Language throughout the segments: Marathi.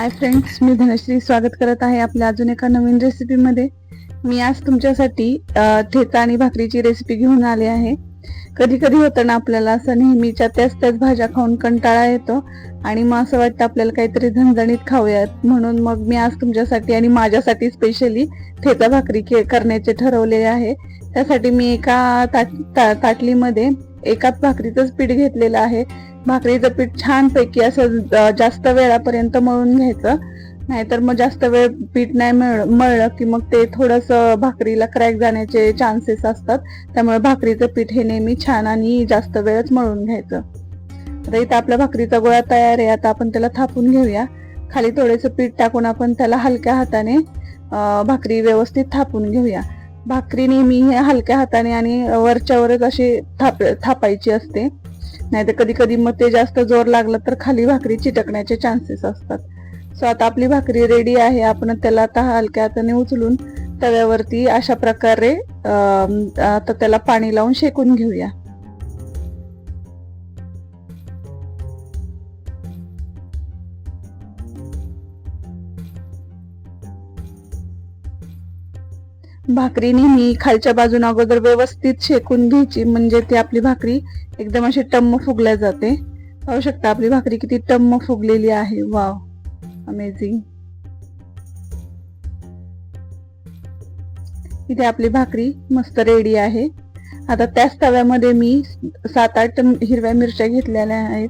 हाय फ्रेंड्स मी धनश्री स्वागत करत आहे आपल्या अजून एका नवीन रेसिपीमध्ये मी आज तुमच्यासाठी ठेचा आणि भाकरीची रेसिपी घेऊन आले आहे. कधी कधी होतं ना आपल्याला असं नेहमीच्या त्याच त्याच भाज्या खाऊन कंटाळा येतो आणि मग असं वाटतं आपल्याला काहीतरी झणझणीत खाऊयात. म्हणून मग मी आज तुमच्यासाठी आणि माझ्यासाठी स्पेशली ठेचा भाकरी के करण्याचे ठरवलेले आहे. त्यासाठी मी एका ताट ता- ताटलीमध्ये एकाच भाकरीचंच पीठ घेतलेलं आहे. भाकरीचं पीठ छानपैकी असं जास्त वेळापर्यंत मळून घ्यायचं. नाहीतर मग जास्त वेळ पीठ नाही मळ मळलं की मग ते थोडस भाकरीला क्रॅक जाण्याचे चान्सेस असतात. त्यामुळे भाकरीचं पीठ हे नेहमी छान आणि जास्त वेळच मळून घ्यायचं. आता इथं आपल्या भाकरीचा गोळा तयार आहे. आता आपण त्याला थापून घेऊया. खाली थोडेसे पीठ टाकून आपण त्याला हलक्या हाताने भाकरी व्यवस्थित थापून घेऊया. भाकरी नेहमी हे हलक्या हाताने आणि वरच्यावरच अशी थाप थापायची असते. नाही तर कधी कधी मग ते जास्त जोर लागलं तर खाली भाकरी चिटकण्याचे चान्सेस असतात. सो आता आपली भाकरी रेडी आहे. आपण त्याला आता हलक्या हाताने उचलून तव्यावरती अशा प्रकारे आता त्याला पाणी लावून शेकून घेऊया. भाकरी नेहमी खालच्या बाजून अगोदर व्यवस्थित शेकून घ्यायची. म्हणजे ती आपली भाकरी एकदम अशी टम्म फुगल्या जाते. पाहू शकता आपली भाकरी किती टम्म फुगलेली आहे. वाव अमेझिंग इथे आपली भाकरी मस्त रेडी आहे. आता त्याच तव्यामध्ये मी सात आठ हिरव्या मिरच्या घेतलेल्या आहेत.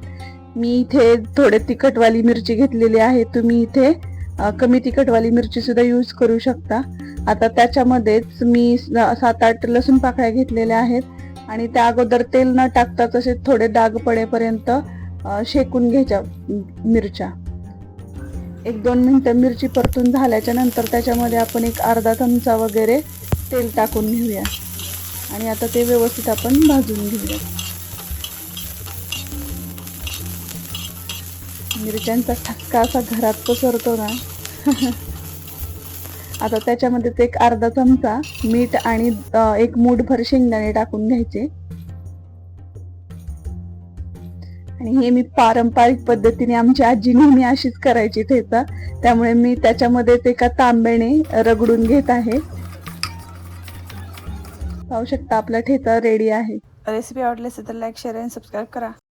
मी इथे थोडे तिखटवाली मिरची घेतलेली आहे. तुम्ही इथे कमी तिखटवाली मिरची सुद्धा यूज करू शकता. आता त्याच्यामध्येच मी सात आठ लसूण पाकळ्या घेतलेल्या आहेत. आणि त्या अगोदर तेल न टाकताच असे थोडे डाग पडेपर्यंत शेकून घ्यायच्या मिरच्या. एक दोन मिनिटं मिरची परतून झाल्याच्यानंतर त्याच्यामध्ये आपण एक अर्धा चमचा वगैरे तेल टाकून घेऊया. आणि आता ते व्यवस्थित आपण भाजून घेऊया. मिरच्यांचा ठक्का असा घरात पसरतो ना. आता त्याच्यामध्येच एक अर्धा चमचा मीठ आणि एक मूठभर शेंगदाणे टाकून घ्यायचे. आणि हे मी पारंपरिक पद्धतीने आमची आजी नेहमी अशीच करायची ठेचा. त्यामुळे मी त्याच्यामध्येच एका तांब्याने रगडून घेत आहे. पाहू शकता आपला ठेचा रेडी आहे. रेसिपी आवडली असेल तर लाईक शेअर आणि सबस्क्राईब करा.